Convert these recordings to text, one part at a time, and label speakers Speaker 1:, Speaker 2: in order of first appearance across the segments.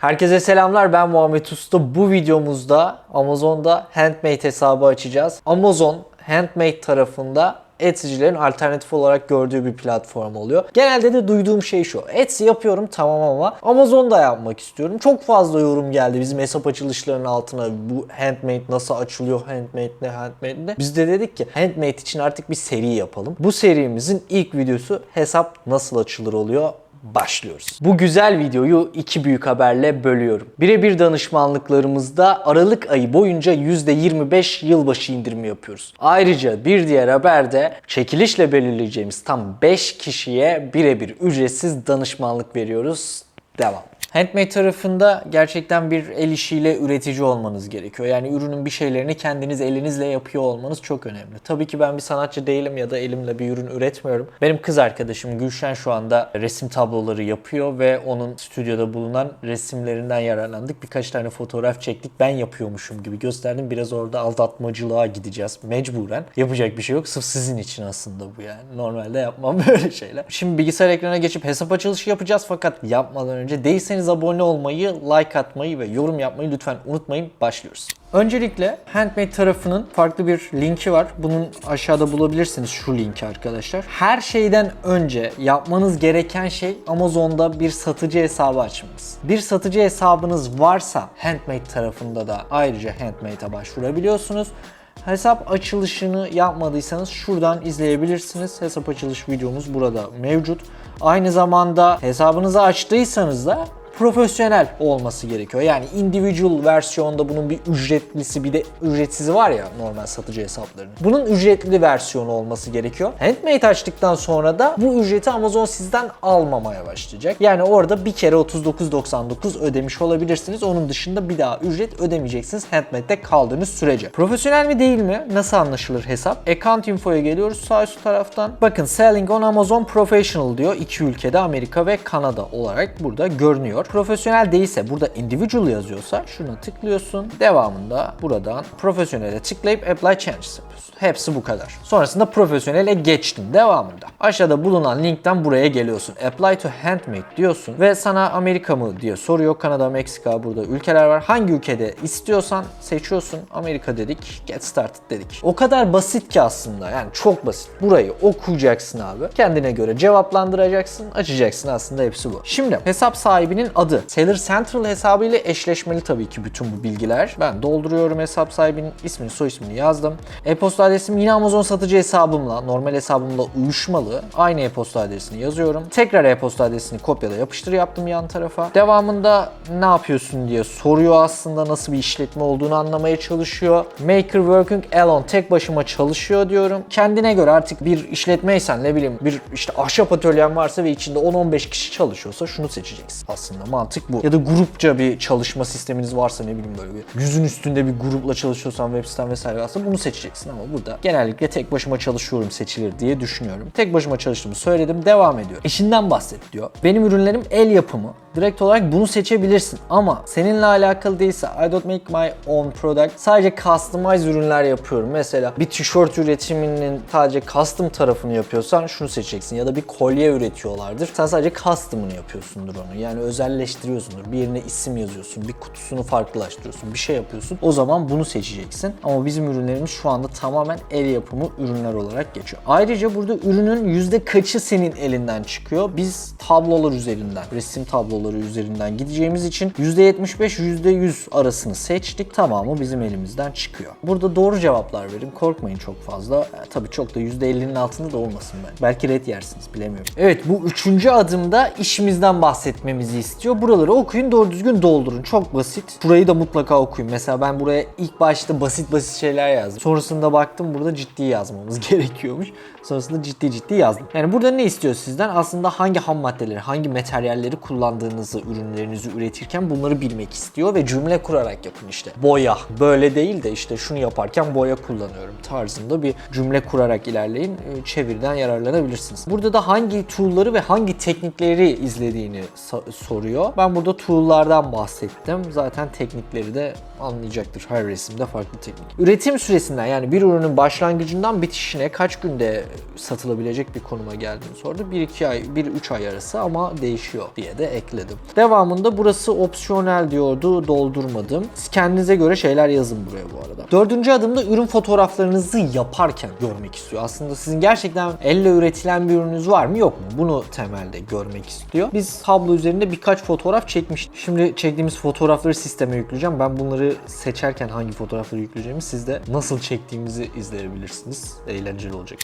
Speaker 1: Herkese selamlar ben Muhammed Usta. Bu videomuzda Amazon'da Handmade hesabı açacağız. Amazon Handmade tarafında Etsy'cilerin alternatif olarak gördüğü bir platform oluyor. Genelde de duyduğum şey şu. Etsy yapıyorum tamam ama Amazon'da yapmak istiyorum. Çok fazla yorum geldi bizim hesap açılışlarının altına. Bu Handmade nasıl açılıyor? Handmade ne? Handmade ne? Biz de dedik ki Handmade için artık bir seri yapalım. Bu serimizin ilk videosu hesap nasıl açılır oluyor başlıyoruz. Bu güzel videoyu iki büyük haberle bölüyorum. Birebir danışmanlıklarımızda Aralık ayı boyunca %25 yılbaşı indirimi yapıyoruz. Ayrıca bir diğer haberde çekilişle belirleyeceğimiz tam 5 kişiye birebir ücretsiz danışmanlık veriyoruz. Devam. Handmade tarafında gerçekten bir el işiyle üretici olmanız gerekiyor. Yani ürünün bir şeylerini kendiniz elinizle yapıyor olmanız çok önemli. Tabii ki ben bir sanatçı değilim ya da elimle bir ürün üretmiyorum. Benim kız arkadaşım Gülşen şu anda resim tabloları yapıyor ve onun stüdyoda bulunan resimlerinden yararlandık. Birkaç tane fotoğraf çektik. Ben yapıyormuşum gibi gösterdim. Biraz orada aldatmacılığa gideceğiz mecburen. Yapacak bir şey yok. Sırf sizin için aslında bu yani. Normalde yapmam böyle şeyler. Şimdi bilgisayar ekranına geçip hesap açılışı yapacağız fakat yapmadan önce değilseniz abone olmayı, like atmayı ve yorum yapmayı lütfen unutmayın. Başlıyoruz. Öncelikle Handmade tarafının farklı bir linki var. Bunun aşağıda bulabilirsiniz şu linki arkadaşlar. Her şeyden önce yapmanız gereken şey Amazon'da bir satıcı hesabı açmanız. Bir satıcı hesabınız varsa Handmade tarafında da ayrıca Handmade'a başvurabiliyorsunuz. Hesap açılışını yapmadıysanız şuradan izleyebilirsiniz. Hesap açılış videomuz burada mevcut. Aynı zamanda hesabınızı açtıysanız da profesyonel olması gerekiyor. Yani individual versiyonda bunun bir ücretlisi bir de ücretsizi var ya normal satıcı hesaplarının. Bunun ücretli versiyonu olması gerekiyor. Handmade açtıktan sonra da bu ücreti Amazon sizden almamaya başlayacak. Yani orada bir kere 39.99 ödemiş olabilirsiniz. Onun dışında bir daha ücret ödemeyeceksiniz Handmade'de kaldığınız sürece. Profesyonel mi değil mi? Nasıl anlaşılır hesap? Account info'ya geliyoruz sağ üst taraftan. Bakın Selling on Amazon Professional diyor. İki ülkede Amerika ve Kanada olarak burada görünüyor. Profesyonel değilse burada individual yazıyorsa şuna tıklıyorsun. Devamında buradan profesyonele tıklayıp apply changes yapıyorsun. Hepsi bu kadar. Sonrasında profesyonele geçtin. Devamında. Aşağıda bulunan linkten buraya geliyorsun. Apply to handmade diyorsun ve sana Amerika mı diye soruyor. Kanada, Meksika burada ülkeler var. Hangi ülkede istiyorsan seçiyorsun. Amerika dedik. Get started dedik. O kadar basit ki aslında. Yani çok basit. Burayı okuyacaksın abi. Kendine göre cevaplandıracaksın. Açacaksın aslında hepsi bu. Şimdi hesap sahibinin adı. Seller Central hesabı ile eşleşmeli tabii ki bütün bu bilgiler. Ben dolduruyorum hesap sahibinin ismini, soy ismini yazdım. E-posta adresim yine Amazon satıcı hesabımla, normal hesabımla uyuşmalı. Aynı e-posta adresini yazıyorum. Tekrar e-posta adresini kopyala yapıştır yaptım yan tarafa. Devamında ne yapıyorsun diye soruyor aslında nasıl bir işletme olduğunu anlamaya çalışıyor. Maker working alone tek başıma çalışıyor diyorum. Kendine göre artık bir işletmeysen ne bileyim bir işte ahşap atölyen varsa ve içinde 10-15 kişi çalışıyorsa şunu seçeceksin. Aslında mantık bu. Ya da grupça bir çalışma sisteminiz varsa ne bileyim böyle bir yüzün üstünde bir grupla çalışıyorsan web siten vesaire varsa bunu seçeceksin ama burada genellikle tek başıma çalışıyorum seçilir diye düşünüyorum. Tek başıma çalıştığımı söyledim. Devam ediyor. İşinden bahset diyor. Benim ürünlerim el yapımı. Direkt olarak bunu seçebilirsin ama seninle alakalı değilse I don't make my own product. Sadece customize ürünler yapıyorum. Mesela bir tişört üretiminin sadece custom tarafını yapıyorsan şunu seçeceksin ya da bir kolye üretiyorlardır. Sen sadece custom'ını yapıyorsundur onu. Yani özelleştiriyorsundur. Bir yerine isim yazıyorsun, bir kutusunu farklılaştırıyorsun, bir şey yapıyorsun. O zaman bunu seçeceksin. Ama bizim ürünlerimiz şu anda tamamen el yapımı ürünler olarak geçiyor. Ayrıca burada ürünün yüzde kaçı senin elinden çıkıyor? Biz tablolar üzerinden, resim tabloları üzerinden gideceğimiz için %75 %100 arasını seçtik. Tamamı bizim elimizden çıkıyor. Burada doğru cevaplar verin. Korkmayın çok fazla. Yani tabii çok da %50'nin altında da olmasın ben. Belki red yersiniz bilemiyorum. Evet bu üçüncü adımda işimizden bahsetmemizi istiyor. Buraları okuyun doğru düzgün doldurun. Çok basit. Burayı da mutlaka okuyun. Mesela ben buraya ilk başta basit basit şeyler yazdım. Sonrasında baktım burada ciddi yazmamız gerekiyormuş. Sonrasında ciddi ciddi yazdım. Yani burada ne istiyor sizden? Aslında hangi ham maddeleri, hangi materyalleri kullandığınızı ürünlerinizi üretirken bunları bilmek istiyor ve cümle kurarak yapın işte. Boya böyle değil de işte şunu yaparken boya kullanıyorum tarzında bir cümle kurarak ilerleyin. Ee, Çeviriden yararlanabilirsiniz. Burada da hangi tool'ları ve hangi teknikleri izlediğini soruyor. Ben burada tool'lardan bahsettim. Zaten teknikleri de anlayacaktır. Her resimde farklı teknik. Üretim süresinden yani bir ürünün başlangıcından bitişine kaç günde satılabilecek bir konuma geldiğini sordu. 1-2 ay, 1-3 ay arası ama değişiyor diye de ekledim. Devamında burası opsiyonel diyordu, doldurmadım. Kendinize göre şeyler yazın buraya bu arada. Dördüncü adımda ürün fotoğraflarınızı yaparken görmek istiyor. Aslında sizin gerçekten elle üretilen bir ürününüz var mı yok mu? Bunu temelde görmek istiyor. Biz tablo üzerinde birkaç fotoğraf çekmiştik. Şimdi çektiğimiz fotoğrafları sisteme yükleyeceğim. Ben bunları seçerken hangi fotoğrafları yükleyeceğimi siz de nasıl çektiğimizi izleyebilirsiniz. Eğlenceli olacak.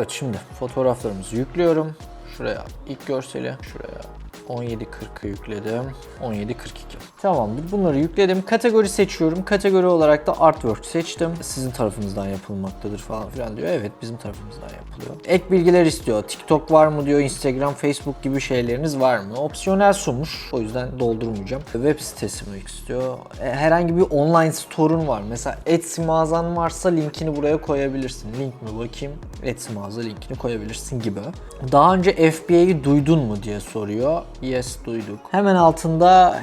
Speaker 1: Evet şimdi fotoğraflarımızı yüklüyorum. Şuraya ilk görseli, şuraya 17.40'ı yükledim. 17.42. Tamamdır. Bunları yükledim. Kategori seçiyorum. Kategori olarak da artwork seçtim. Sizin tarafınızdan yapılmaktadır falan filan diyor. Evet bizim tarafımızdan yapılıyor. Ek bilgiler istiyor. TikTok var mı diyor. Instagram, Facebook gibi şeyleriniz var mı? Opsiyonel sunmuş. O yüzden doldurmayacağım. Web sitesi mi istiyor? E, Herhangi bir online store'un var. Mesela Etsy mağazan varsa linkini buraya koyabilirsin. Link mi bakayım? Etsy mağaza linkini koyabilirsin gibi. Daha önce FBA'yı duydun mu diye soruyor. Yes duyduk. Hemen altında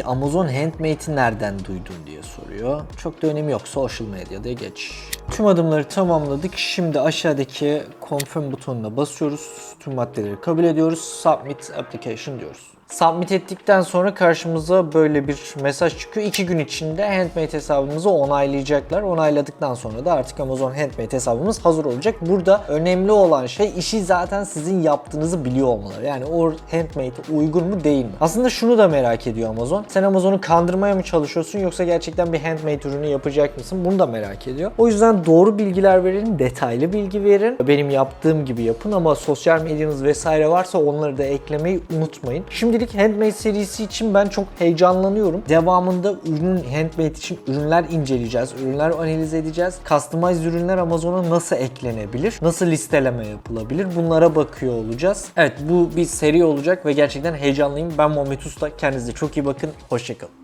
Speaker 1: Handmade'i, Amazon Handmade'i nereden duydun diye soruyor. Çok da önemi yok. Social medyada geç. Tüm adımları tamamladık. Şimdi aşağıdaki confirm butonuna basıyoruz. Tüm maddeleri kabul ediyoruz. Submit application diyoruz. Submit ettikten sonra karşımıza böyle bir mesaj çıkıyor. İki gün içinde Handmade hesabımızı onaylayacaklar. Onayladıktan sonra da artık Amazon Handmade hesabımız hazır olacak. Burada önemli olan şey işi zaten sizin yaptığınızı biliyor olmaları. Yani o Handmade'e uygun mu değil mi? Aslında şunu da merak ediyor Amazon. Sen Amazon'u kandırmaya mı çalışıyorsun yoksa gerçekten bir Handmade ürünü yapacak mısın? Bunu da merak ediyor. O yüzden doğru bilgiler verin, detaylı bilgi verin. Benim yaptığım gibi yapın ama sosyal medyanız vesaire varsa onları da eklemeyi unutmayın. Şimdilik Handmade serisi için ben çok heyecanlanıyorum. Devamında ürün Handmade için ürünler inceleyeceğiz. Ürünler analiz edeceğiz. Customized ürünler Amazon'a nasıl eklenebilir? Nasıl listeleme yapılabilir? Bunlara bakıyor olacağız. Evet bu bir seri olacak ve gerçekten heyecanlıyım. Ben Muhammed Usta. Kendinize çok iyi bakın. Hoşçakalın.